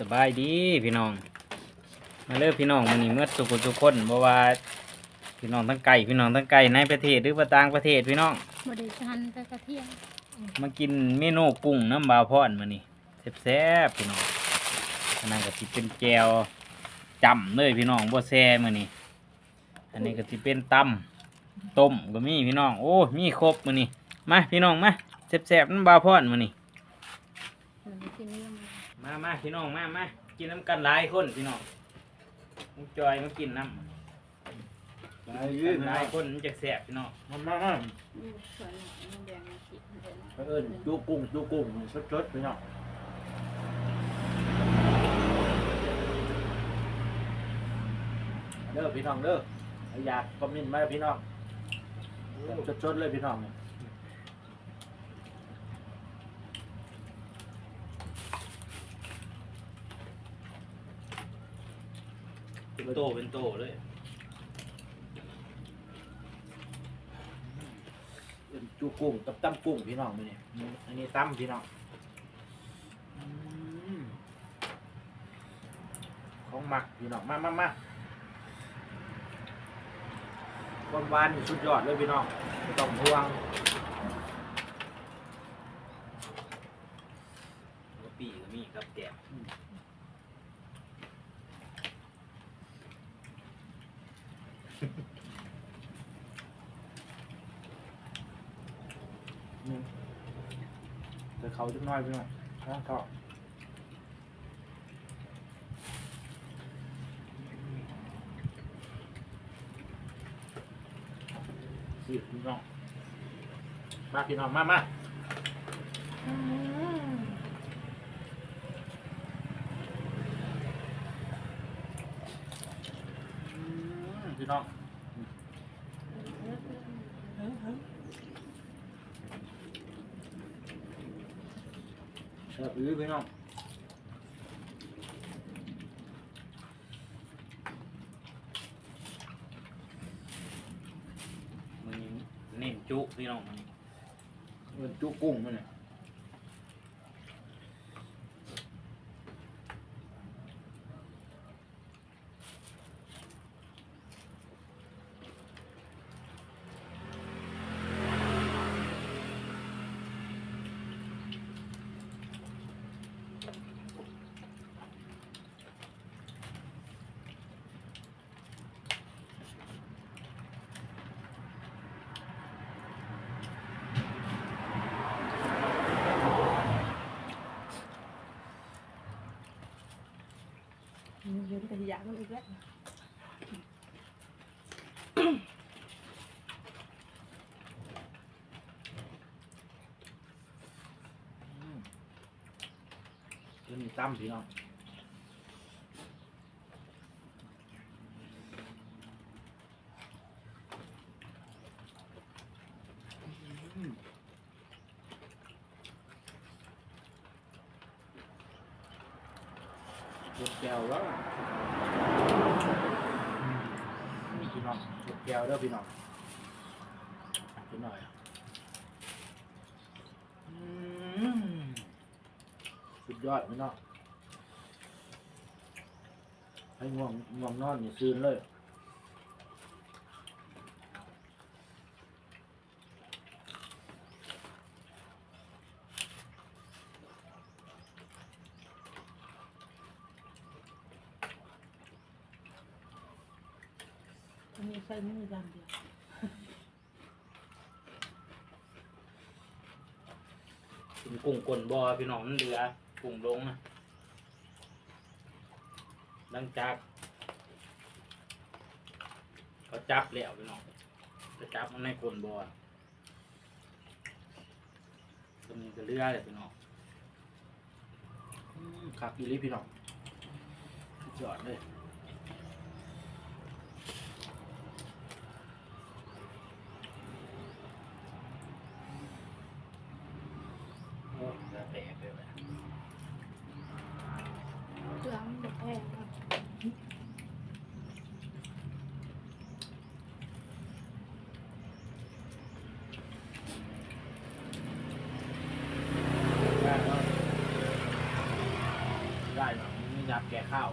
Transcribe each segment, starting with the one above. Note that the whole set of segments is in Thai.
สบายดีพี่น้อง มาเลิกพี่น้องมันนี้เมื่อสุขทุกคนเพราะว่าพี่น้องทั้งไก่พี่น้องทั้งไก่ในประเทศหรือว่าต่างประเทศพี่น้องบไดิชันแต่กระเทียมมากินเมนูกุ้งน้ำบาวพอนมานี่แซ่บๆพี่น้องอันนั้นก็สิเป็นแจวจำเลยพี่น้องบ่แซ่มานี่อันนี้ก็สิเป็นตำต้มก็มีพี่น้องโอ้มีครบมานี่มาพี่น้องมาแซ่บๆน้ำบาวพอนมานี่หนูกินเรื่อง มามาพี่น้องมามากินน้ำกันหลายคนพี่น้องมุกจอยมากินน้ำไปยืนหนะลายคนมันจะแซ่บพี่น้องมันมามาลูกส่วนหนึ่งมันแดงมาคิดเดินไปเอิญจูกุ้งจูกุ้งสดๆไปเนาะเด้อพี่น้องเด้ออยากคอมเมนต์มาพี่น้องสดๆเลยพี่น้องเนี่ย เป็นโตเป็นโตเลยเอิ้นจูกุ้งกับตั้มกุ้งพี่น้องไปเนี่ยอันนี้ตั้มพี่น้องอืมของหมักพี่น้องมามามาความหวานนี่สุดยอดเลยพี่น้องไม่ต้องห่วง กะปิก็มีกับแกบ นี่ เดี๋ยวเขาจะน้อยไปหน่อยนะก็สิพี่น้อง มาพี่น้อง มามา อืม พี่น้องเอออื้อพี่น้องมันเน้นจุพี่น้องมันเงินจุกุ้งมันเนี่ย เห็นแต่อยากมันอีกแล้วเดี๋ยวมีตั้มพี่น้องุดแก้วแล้วนี่พี่น้องจุดแก้วแล้วพี่น้องกินหน่อยสุดยอดพี่น้องให้ง่วงง่วงนอนอย่าซืนเลย มันมีใส่มืออย่างเดียว กินกุ้งกลนบ่อพี่น้องมันเดือกุ้งลงนะหลังจากเขาจับแล้วพี่น้องเขาจับมันในกลนบ่อตรงนี้ก็เลือเลยพี่น้องอืมคักอีหลิพี่น้องสุดยอดเลย โอ้เลือแตกเลยแหละ เครื่องมันแพงมาก ได้เนาะได้เนาะ ยาม แก่ข้าว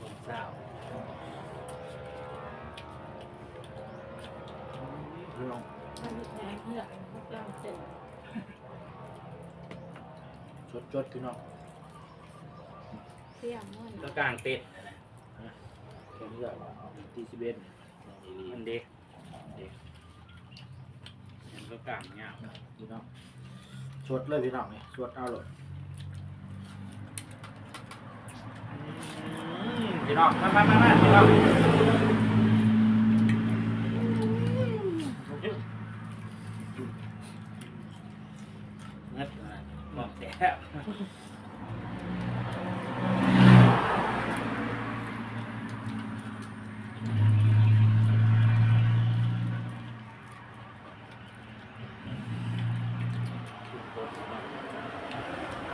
สองสาวพี่น้องมันมีแทงเหือกพวกเราเสร็จชดชดๆพี่น้องเที่ยงมื่อก็กลางเต็ดนะนะแค่นี้ก็ตีสิบเอ็ดนี่ดีมันเด็กเด็กมันก็กลางเงาพี่น้อง วดเลยพี่น้องนี่สวดเอาเลยพี่น้องมามามามาพี่น้องเงิดบอกแดดครั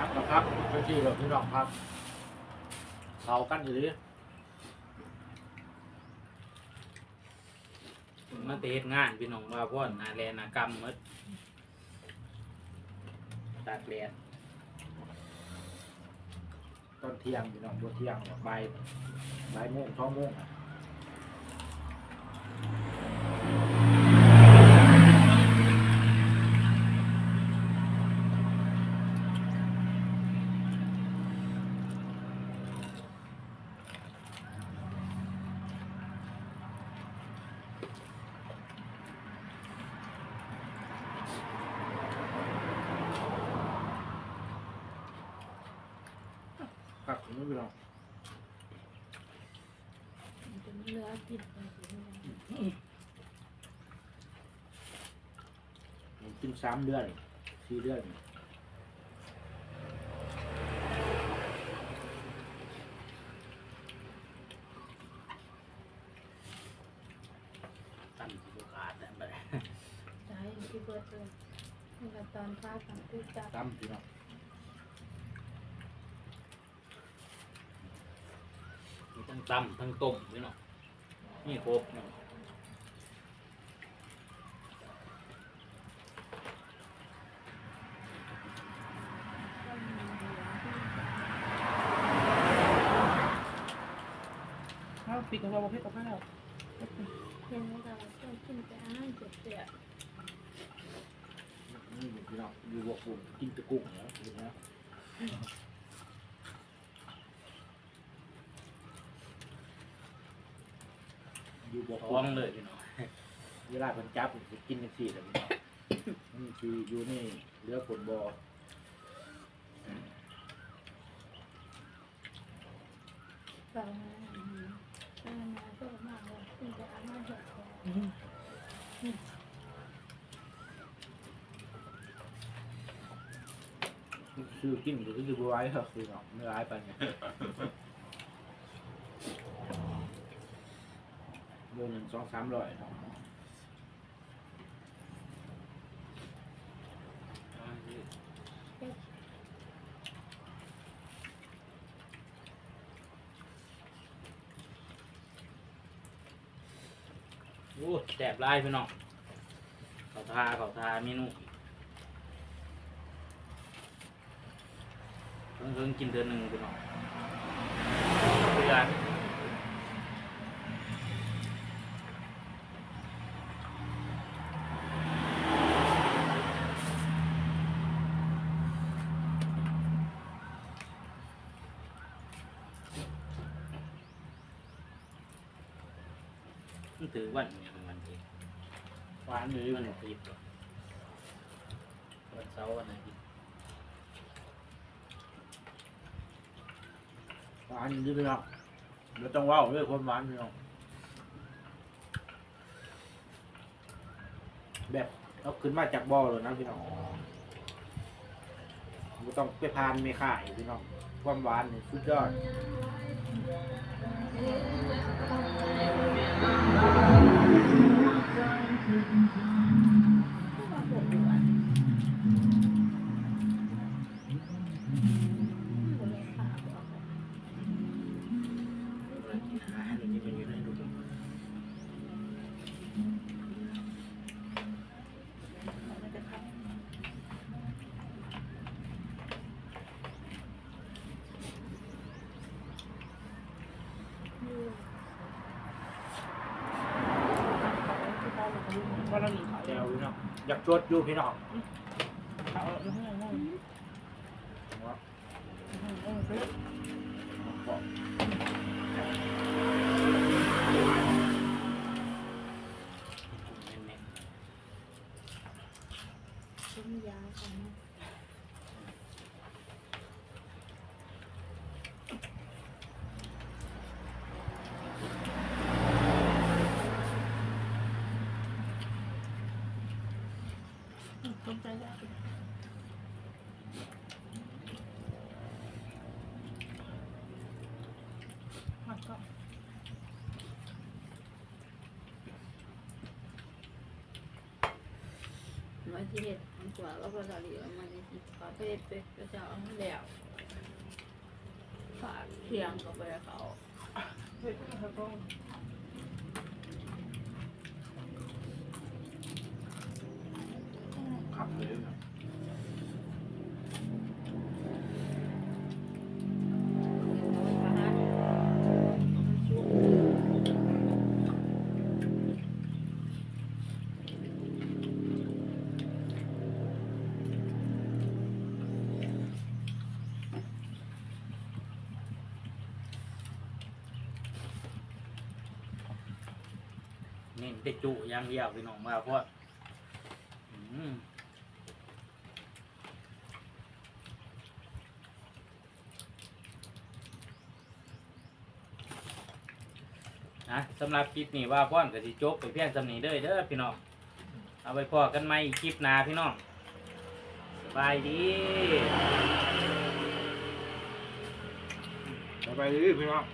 บครับเพื่อ น้องครับเขากันอยู่ดิมาเตะงานพี่น้องว่าพ่อนนาแลนากรรมหมดตากแดดตอนเที่ยงพี่น้องตัวเที่ยงบ่ายบ่ายโมงสองโมงอะ ครับนี่พี่น้องมันจะเนื้อกินไปสิผมกินสามเดือนสี่เดือนตั้งสิบขาดนั่นไปใจที่เบิดเลยมันก็ตอนฟ้าสังกุจับ ตั้มพี่น้อง ทั้งตำทั้งต้มพี่น้องนี่ครบเนาะข้าวปีกของเราประเภทกับข้าวเห็นว่าเราต้องกินแต่อาหารเสียนี่พี่น้องอยู่บวกกุ้งกินแตะกุ้งเหรอพี่น้อง อยู่บวกท้อกุ้งงเลยพี่น้องเวลาคนจับผมจะกินกันสี่แต่พี่น้องนี่คืออยู่นี่เหลือผลบอฟังนะฟังนะก็มากเลยกินแต่อาหารเสียซื้อกินหรือซื้อบัวไว้เหรอพี่น้องไม่ร้ายไปเนี่ยเดื องสามร้อยเนาะโอ้แสบลายพี่น้องเขาทาเขาทาเมนูเพิ่งเพิ่งกินเดือนหนึ่งพี่น้องเดือน มันถือวันเนี่ยมันเองวานเลยมันพี่น้องติดเหรอวันเสาร์วันอาทิตย์หวานดีพี่น้องเดี๋ยวต้องว้าเรื่องความหวานพี่น้องแบบเอาขึ้นมาจากบ่อเลยนะพี่น้อง ไม่ต้องไปพานไม่ข่ายพี่น้องความหวานนี่สุดยอด ว่าเราหนีเขาแจวพี่น้องอยากจดอยู่พี่น้องเขาห้องห้องห้ออเฮ้ยชิ้นยาของมัน ต้มใจได้หัดก็มาที่เห็ดมันกว่าแล้วก็เราเหลือมันในที่ปลาเป็ดเป็ดก็จะเอาแล้วฝากเทียงกับไปเขาเฮ้ยเขาก็ขับ เลยนะเน้นแต่จุอย่างเดียวพี่น้องมาเพราะอืม นะสำหรับคลิปนี้ว่าพ่อนกับสิจบไปเพียงสำนีเด้อเด้อพี่น้อง เอาไปพอกันไหมคลิปหน้าพี่น้อง สบายดีสบายดีพี่น้อง